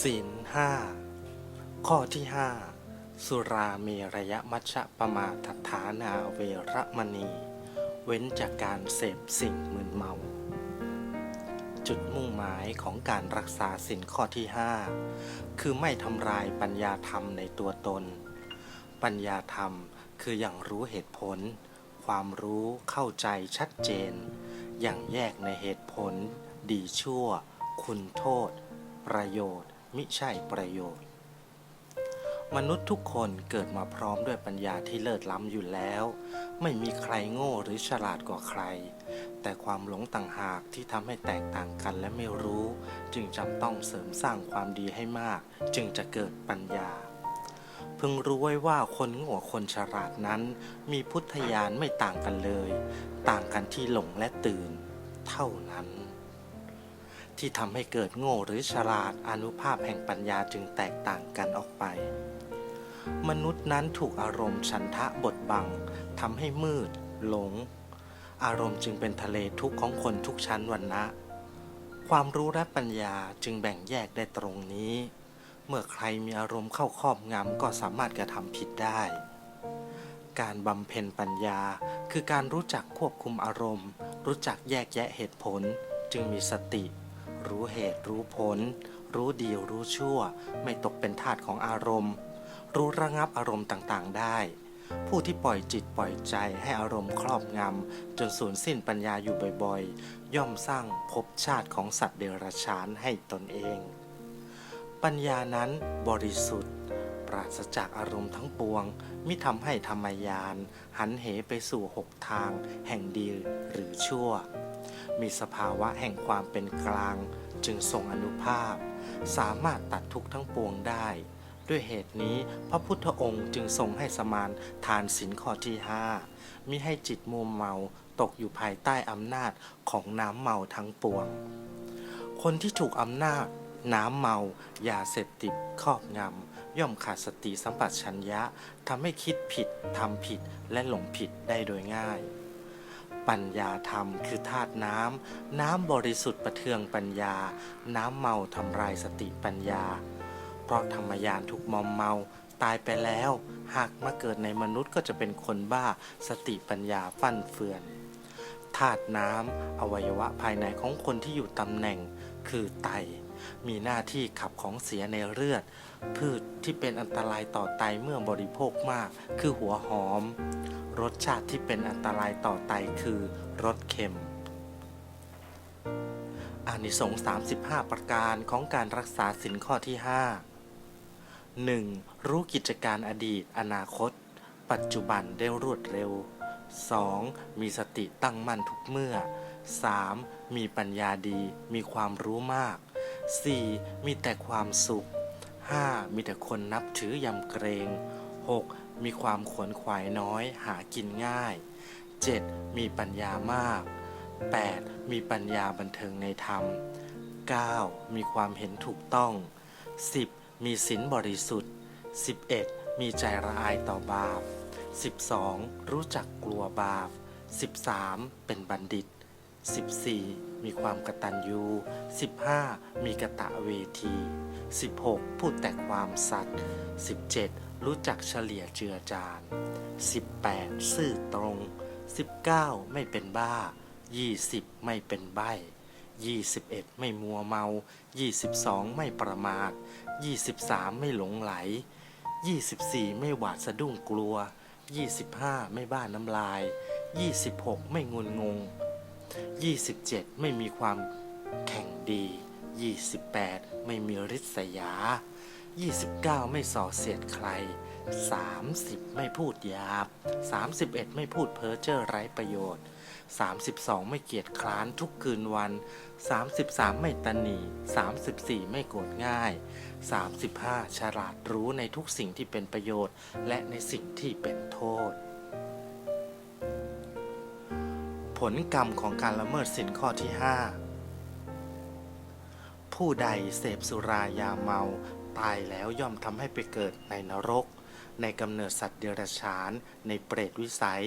ศีลห้าข้อที่ห้าสุราเมรยมัชฌะปมาทฐานาเวรมณี เว้นจากการเสพสิ่งมึนเมา จุดมุ่งหมายของการรักษาศีลข้อที่ห้าคือไม่ทำลายปัญญาธรรมในตัวตน ปัญญาธรรมคืออย่างรู้เหตุผล ความรู้เข้าใจชัดเจน อย่างแยกในเหตุผล ดีชั่ว คุณโทษ ประโยชน์ มิใช่ประโยชน์ มนุษย์ทุกคนเกิดมาพร้อมด้วยปัญญาที่เลิศล้ำอยู่แล้ว ไม่มีใครโง่หรือฉลาดกว่าใคร แต่ความหลงต่างหากที่ทำให้แตกต่างกันและไม่รู้ จึงจำต้องเสริมสร้างความดีให้มาก จึงจะเกิดปัญญาพึงรู้ไว้ว่าคนโง่คนฉลาดนั้น มีพุทธญาณไม่ต่างกันเลย ต่างกันที่หลงและตื่น เท่านั้น ที่ทำให้เกิดโง่หรือฉลาดอนุภาพแห่งปัญญาจึงแตกต่างกันออกไป มนุษย์นั้นถูกอารมณ์ฉันทะบดบังทำให้มืด หลง อารมณ์จึงเป็นทะเลทุกข์ของคนทุกชั้นวรรณะ ความรู้และปัญญาจึงแบ่งแยกได้ตรงนี้ เมื่อใครมีอารมณ์เข้าครอบงำก็สามารถกระทำผิดได้ การบำเพ็ญปัญญาคือการรู้จักควบคุมอารมณ์ รู้จักแยกแยะเหตุผลจึงมีสติ รู้เหตุรู้ผล รู้ดีรู้ชั่ว ไม่ตกเป็นทาสของอารมณ์ รู้ระงับอารมณ์ต่างๆได้ ผู้ที่ปล่อยจิตปล่อยใจให้อารมณ์ครอบงำ จนสูญสิ้นปัญญาอยู่บ่อยๆ ย่อมสร้างภพชาติของสัตว์เดรัจฉานให้ตนเอง ปัญญานั้นบริสุทธิ์ ปราศจากอารมณ์ทั้งปวง มิทำให้ธรรมยาน หันเหไปสู่หกทาง แห่งดีหรือชั่ว มีสภาวะแห่งความเป็นกลาง จึงทรงอนุภาพ สามารถตัดทุกทั้งปวงได้ ด้วยเหตุนี้พระพุทธองค์จึงทรงให้สมานทานสินข้อที่ห้ามิให้จิตมัวเมาตกอยู่ภายใต้อำนาจของน้ำเมาทั้งปวง คนที่ถูกอำนาจน้ำเมายาเสพติดครอบงำ ย่อมขาดสติสัมปชัญญะทำให้คิดผิดทำผิดและหลงผิดได้โดยง่าย ปัญญาธรรมคือธาตุน้ำ น้ำบริสุทธิ์ประเทืองปัญญา น้ำเมาทำลายสติปัญญา เพราะธรรมยานถูกมอมเมาตายไปแล้ว หากมาเกิดในมนุษย์ก็จะเป็นคนบ้าสติปัญญาฟั่นเฟือนธาตุน้ำอวัยวะภายในของคนที่อยู่ตำแหน่งคือไต มีหน้าที่ขับของเสียในเลือด พืชที่เป็นอันตรายต่อไตเมื่อบริโภคมาก คือหัวหอม รสชาติที่เป็นอันตรายต่อไตคือรสเค็มอานิสงส์35 ประการของการรักษาสินข้อที่ 5 1. รู้กิจการอดีต อนาคต ปัจจุบันได้รวดเร็ว 2. มีสติตั้งมั่นทุกเมื่อ 3. มีปัญญาดี มีความรู้มาก 4. มีแต่ความสุข 5. มีแต่คนนับถือยำเกรง 6. มีความขวนขวายน้อย หากินง่าย 7. มีปัญญามาก 8. มีปัญญาบันเทิงในธรรม 9. มีความเห็นถูกต้อง 10. มีศีลบริสุทธิ์ 11. มีใจละอายต่อบาป 12. รู้จักกลัวบาป 13. เป็นบัณฑิต 14. มีความกตัญญู 15. มีกะตะเวที 16. พูดแต่ความสัตย์ 17. รู้จักเฉลี่ยเจือจาน 18. ซื่อตรง 19. ไม่เป็นบ้า 20. ไม่เป็นใบ้ 21. ไม่มัวเมา 22. ไม่ประมาท 23. ไม่หลงไหล 24. ไม่หวาดสะดุ้งกลัว 25. ไม่บ้าน้ำลาย 26. ไม่งุนงง 27. ไม่มีความแข่งดี 28. ไม่มีริษยา 29. ไม่ส่อเสียดใคร 30. ไม่พูดหยาบ 31. ไม่พูดเพ้อเจ้อไร้ประโยชน์ 32. ไม่เกียจคร้านทุกคืนวัน 33. ไม่ตนหนี 34. ไม่โกรธง่าย 35. ฉลาดรู้ในทุกสิ่งที่เป็นประโยชน์ และในสิ่งที่เป็นโทษ ผลกรรมของการละเมิดสินข้อที่ 5 ผู้ใดเสพสุรายาเมา ตายแล้วย่อมทำให้ไปเกิดในนรก ในกำเนิดสัตว์เดรัจฉาน ในเปรตวิสัย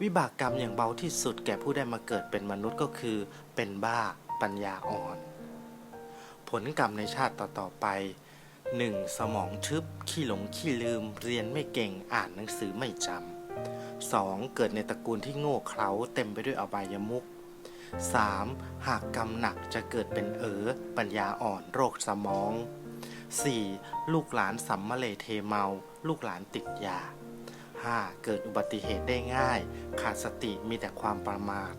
วิบากกรรมอย่างเบาที่สุดแก่ผู้ได้มาเกิดเป็นมนุษย์ก็คือ เป็นบ้าปัญญาอ่อน ผลกรรมในชาติต่อๆไป 1. สมองทึบ ขี้หลงขี้ลืม เรียนไม่เก่งอ่านหนังสือไม่จำ 2. เกิดในตระกูลที่โง่เขลาเต็มไปด้วยอบายมุข 3. หากกรรมหนักจะเกิดเป็นเอ๋อปัญญาอ่อนโรคสมอง 4. ลูกหลานสัมมะเลเทเมา ลูกหลานติดยา 5. เกิดอุบัติเหตุได้ง่าย ขาดสติมีแต่ความประมาท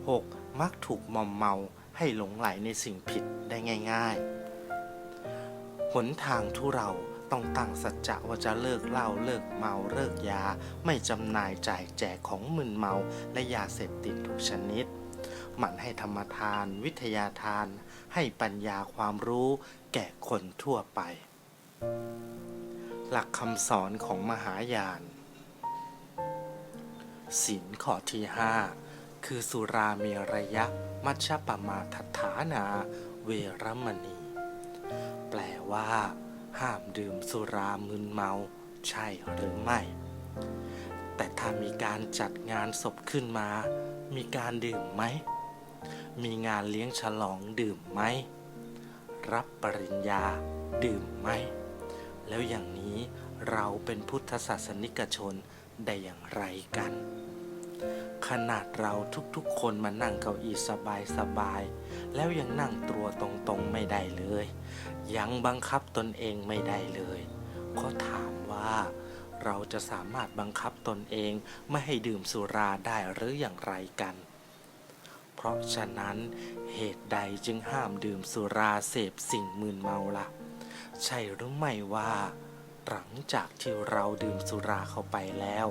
6. มักถูกมอมเมาให้หลงไหลในสิ่งผิดได้ง่าย ๆ หนทางทุเราต้องตั้งสัจจะว่าจะเลิกเหล้าเลิกเมาเลิกยา ไม่จำหน่ายจ่ายแจกของมึนเมาและยาเสพติดทุกชนิด หมั่นให้ธรรมทาน วิทยาทาน ให้ปัญญาความรู้แก่คนทั่วไป หลักคำสอนของมหายานศีลข้อที่ห้าคือสุราเมระยะ มัชฌปมาทัฐานา เวรมณี แปลว่า ห้ามดื่มสุรามึนเมา ใช่หรือไม่ แต่ถ้ามีการจัดงานศพขึ้นมา มีการดื่มไหม มีงานเลี้ยงฉลองดื่มไหม รับปริญญาดื่มไหม แล้วอย่างนี้เราเป็นพุทธศาสนิกชนได้อย่างไรกัน ขนาดเราทุกๆ คนมานั่งเก้าอี้สบายๆ แล้วยังนั่งตัวตรงๆไม่ได้เลย ยังบังคับตนเองไม่ได้เลยเขาถามว่าเราจะสามารถบังคับตนเองไม่ให้ดื่มสุราได้หรืออย่างไรกัน เพราะฉะนั้นเหตุใดจึงห้ามดื่มสุราเสพสิ่งมึนเมาล่ะ ใช่หรือไม่ว่า หลังจากที่เราดื่มสุราเข้าไปแล้ว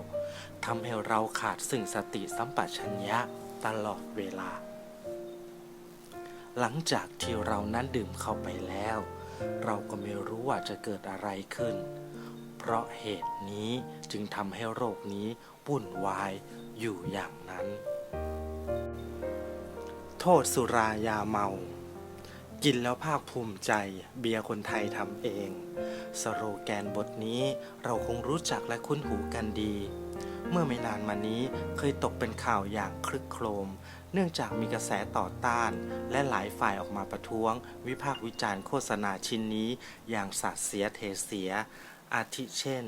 ทำให้เราขาดซึ่งสติสัมปชัญญะตลอดเวลา หลังจากที่เรานั้นดื่มเข้าไปแล้ว เราก็ไม่รู้ว่าจะเกิดอะไรขึ้น เพราะเหตุนี้จึงทำให้โรคนี้วุ่นวายอยู่อย่างนั้น โทษสุรายาเมา กินแล้วภาคภูมิใจ เบียร์คนไทยทำเอง สโลแกนบทนี้เราคงรู้จักและคุ้นหูกันดี เมื่อไม่นานมานี้เคยตกเป็นข่าวอย่างคลึกโครม เนื่องจากมีกระแสต่อต้าน และหลายฝ่ายออกมาประท้วง วิพากษ์วิจารณ์โฆษณาชิ้นนี้ อย่างสาดเสียเทเสีย อาทิเช่น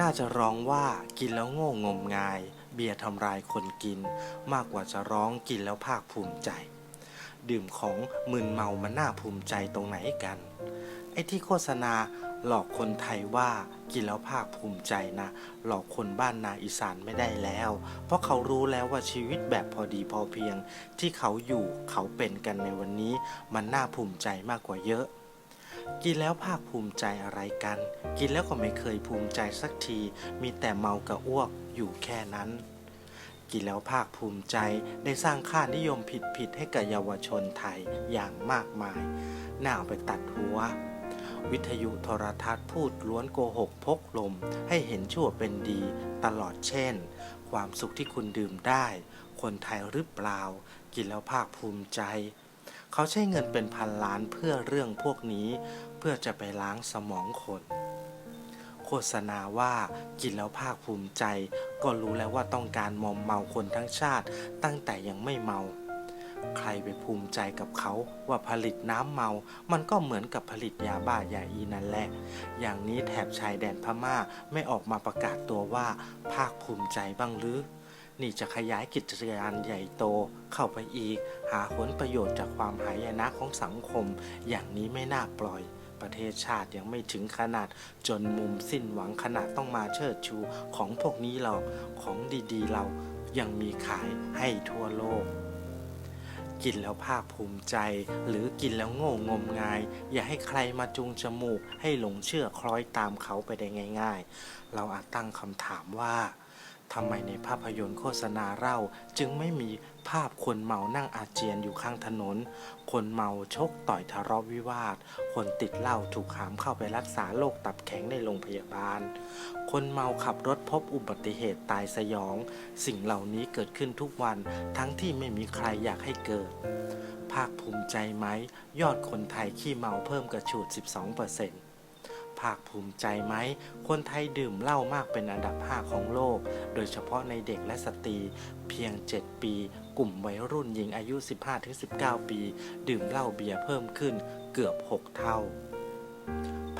น่าจะร้องว่ากินแล้วโง่งมงาย เบียร์ทำลายคนกิน มากกว่าจะร้องกินแล้วภาคภูมิใจ ดื่มของมึนเมามันน่าภูมิใจตรงไหนกัน ไอ้ที่โฆษณาหลอกคนไทยว่ากินแล้วภาคภูมิใจนะ หลอกคนบ้านนาอีสานไม่ได้แล้ว เพราะเขารู้แล้วว่าชีวิตแบบพอดีพอเพียง ที่เขาอยู่เขาเป็นกันในวันนี้ มันน่าภูมิใจมากกว่าเยอะ กินแล้วภาคภูมิใจอะไรกัน กินแล้วก็ไม่เคยภูมิใจสักที มีแต่เมากระอ้วกอยู่แค่นั้น กินแล้วภาคภูมิใจได้สร้างค่านิยมผิดๆให้กับเยาวชนไทยอย่างมากมาย น่าเอาไปตัดหัว วิทยุโทรทัศน์พูดล้วนโกหกพกลม ให้เห็นชั่วเป็นดีตลอดเช่น ความสุขที่คุณดื่มได้ คนไทยหรือเปล่า กินแล้วภาคภูมิใจ เขาใช้เงินเป็นพันล้านเพื่อเรื่องพวกนี้ เพื่อจะไปล้างสมองคน โฆษณาว่ากินแล้วภาคภูมิใจ ก็รู้แล้วว่าต้องการมอมเมาคนทั้งชาติ ตั้งแต่ยังไม่เมา ใครไปภูมิใจกับเขาว่าผลิตน้ำเมา มันก็เหมือนกับผลิตยาบ้ายาอีนั่นแหละ อย่างนี้แถบชายแดนพม่าไม่ออกมาประกาศตัวว่า ภาคภูมิใจบ้างหรือ นี่จะขยายกิจการใหญ่โตเข้าไปอีก หาผลประโยชน์จากความหายนะของสังคม อย่างนี้ไม่น่าปล่อย ประเทศชาติยังไม่ถึงขนาด จนมุมสิ้นหวังขนาดต้องมาเชิดชูของพวกนี้หรอกของดีๆ เรายังมีขายให้ทั่วโลกกินแล้วภาคภูมิใจ หรือกินแล้วโง่งมงาย อย่าให้ใครมาจูงจมูก ให้หลงเชื่อคล้อยตามเขาไปได้ง่าย ๆ เราอาจตั้งคำถามว่า ทำไมในภาพยนตร์โฆษณาเล่าจึงไม่มีภาพคนเมานั่งอาเจียนอยู่ข้างถนน คนเมาชกต่อยทะเลาะวิวาท คนติดเหล้าถูกหามเข้าไปรักษาโรคตับแข็งในโรงพยาบาล คนเมาขับรถพบอุบัติเหตุตายสยอง สิ่งเหล่านี้เกิดขึ้นทุกวันทั้งที่ไม่มีใครอยากให้เกิด ภาคภูมิใจไหม ยอดคนไทยขี้เมาเพิ่มกระฉูด 12% ภาคภูมิใจไหม คนไทยดื่มเหล้ามากเป็นอันดับ 5 ของโลก โดยเฉพาะในเด็กและสตรี เพียง 7 ปี กลุ่มวัยรุ่นหญิงอายุ 15-19 ปี ดื่มเหล้าเบียร์เพิ่มขึ้นเกือบหกเท่า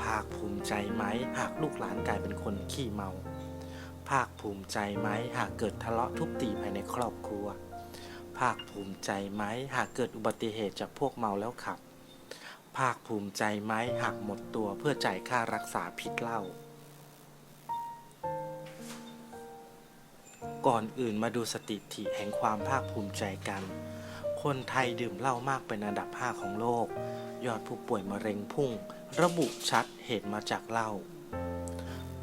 ภาคภูมิใจไหม หากลูกหลานกลายเป็นคนขี้เมา ภาคภูมิใจไหม หากเกิดทะเลาะทุบตีภายในครอบครัว ภาคภูมิใจไหม หากเกิดอุบัติเหตุจากพวกเมาแล้วขับ ภาคภูมิใจไหมหากหมดตัวเพื่อจ่ายค่ารักษาพิษเหล้าก่อนอื่นมาดูสถิติแห่งความภาคภูมิใจกัน คนไทยดื่มเหล้ามากเป็นอันดับ 5 ของโลก ยอดผู้ป่วยมะเร็งพุ่ง ระบุชัดเหตุมาจากเหล้า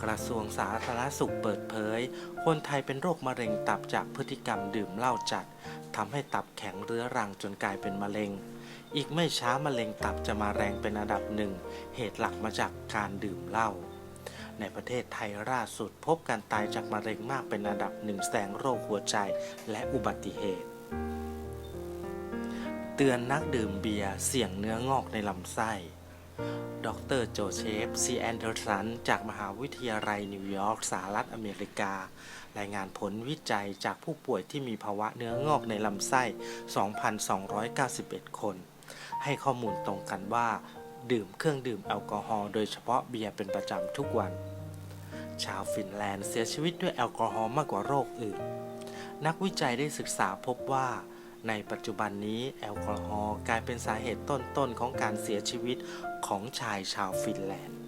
กระทรวงสาธารณสุขเปิดเผย คนไทยเป็นโรคมะเร็งตับจากพฤติกรรมดื่มเหล้าจัดทำให้ตับแข็งเรื้อรังจนกลายเป็นมะเร็ง อีกไม่ช้ามะเร็งตับจะมาแรงเป็นอันดับหนึ่ง เหตุหลักมาจากการดื่มเหล้า ในประเทศไทยล่าสุดพบการตายจากมะเร็งมากเป็นอันดับหนึ่งแสงโรคหัวใจและอุบัติเหตุ เตือนนักดื่มเบียร์เสี่ยงเนื้องอกในลำไส้ ดรโจเชฟ ซีแอนเดอร์สัน จากมหาวิทยาลัยนิวยอร์กสหรัฐอเมริกา รายงานผลวิจัยจากผู้ป่วยที่มีภาวะเนื้องอกในลำไส้ 2,291 คน ให้ข้อมูลตรงกันว่า ดื่มเครื่องดื่มแอลกอฮอล์โดยเฉพาะเบียร์เป็นประจำทุกวัน ชาวฟินแลนด์เสียชีวิตด้วยแอลกอฮอล์มากกว่าโรคอื่น นักวิจัยได้ศึกษาพบว่า ในปัจจุบันนี้แอลกอฮอล์กลายเป็นสาเหตุต้นๆของการเสียชีวิตของชายชาวฟินแลนด์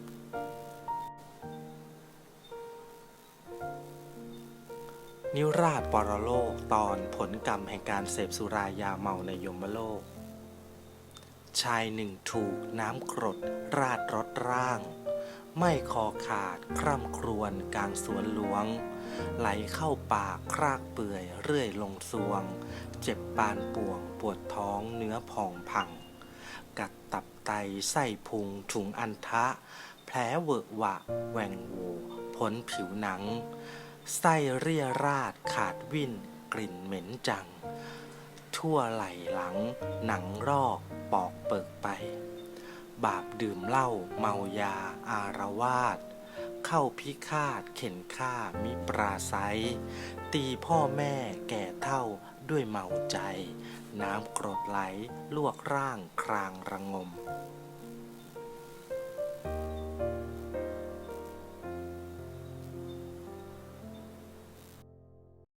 นิราชปรโลกตอนผลกรรมแห่งการเสพสุรายาเมาในยมโลก ชายหนึ่งถูกน้ำกรดราดรถร่าง ไม่คอขาดคร่ำครวญกลางสวนหลวง ไหลเข้าปากครากเปื่อยเรื่อยลงซวง เจ็บปานป่วงปวดท้องเนื้อพองพัง กัดตับไตไส้พุงถุงอันทะ แผลเวอะหวะแหว่งโวพ้นผิวหนัง ไส้เรียราดขาดวิ่นกลิ่นเหม็นจัง ทั่วไหลหลัง หนังรอกปอกเปิกไป บาปดื่มเหล้าเมายาอารวาสเข้าพิฆาตเข็นฆ่ามิปราไซตีพ่อแม่แก่เท่าด้วยเมาใจ น้ำกรดไหลลวกร่างครางระงม